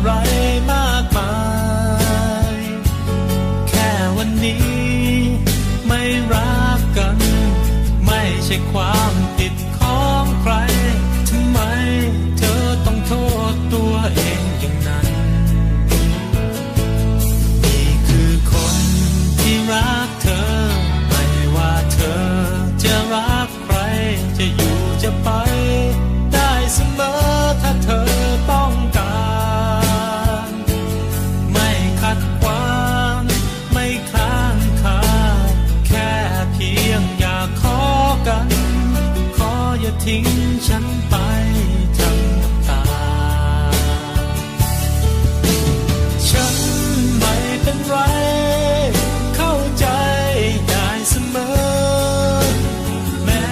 อะไรมากมาย แค่วันนี้ ไม่รักกัน ไม่ใช่ความ ทิ้งฉันไปทั้งน้ำตา ฉันไม่เป็นไร เข้าใจได้เสมอ แม้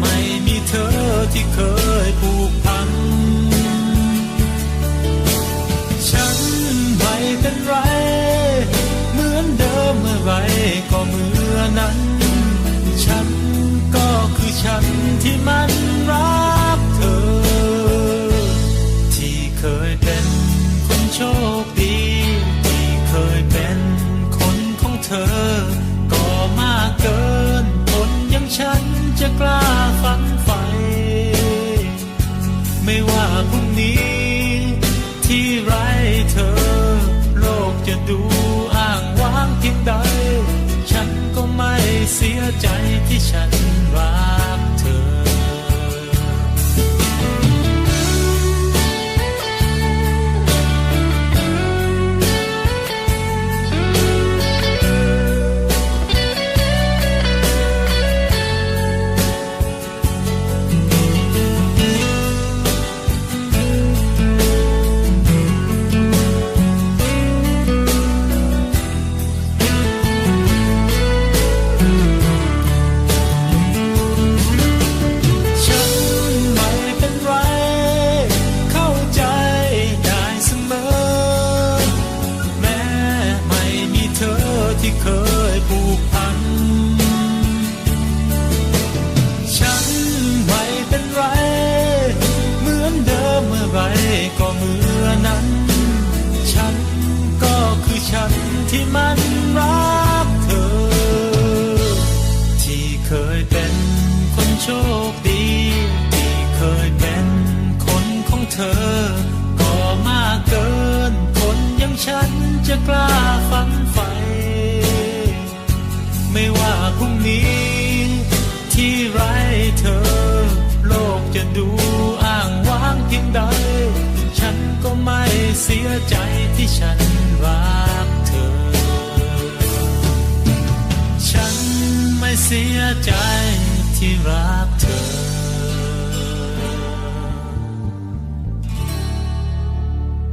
ไม่มีเธอที่เคยผูกพัน ฉันไม่เป็นไร เหมือนเดิมเมื่อไรก็เมื่อนั้น ฉันที่มันรักเธอ ที่เคยเป็นคนโชคดี ที่เคยเป็นคนของเธอ ก็มากเกินคนอย่างฉันจะกล้าฝันใฝ่ไม่ว่าพรุ่งนี้ ที่ไรเธอ โลกจะดูอ้างว้างเพียงใด ฉันก็ไม่เสียใจที่ฉันรัก ก็เมื่อนั้น ฉันก็คือฉันที่มันรัก เสียใจที่ฉันรักเธอ ฉันไม่เสียใจที่รักเธอ